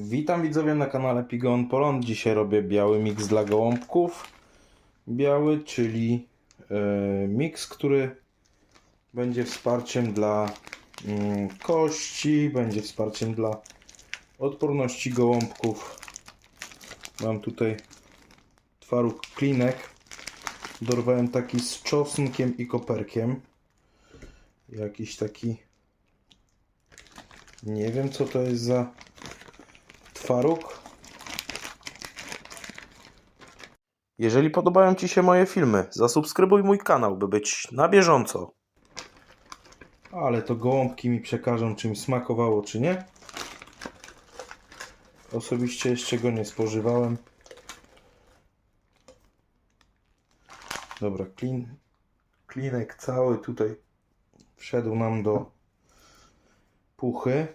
Witam widzowie na kanale Pigon Polon. Dzisiaj robię biały miks dla gołąbków. Biały, czyli e, miks, który będzie wsparciem dla mm, kości, będzie wsparciem dla odporności gołąbków. Mam tutaj twaróg klinek. Dorwałem taki z czosnkiem i koperkiem. Jakiś taki nie wiem co to jest za twaróg. Jeżeli podobają Ci się moje filmy, zasubskrybuj mój kanał, by być na bieżąco. Ale to gołąbki mi przekażą, czy mi smakowało, czy nie. Osobiście jeszcze go nie spożywałem. Dobra, klin, klinek cały tutaj wszedł nam do puchy.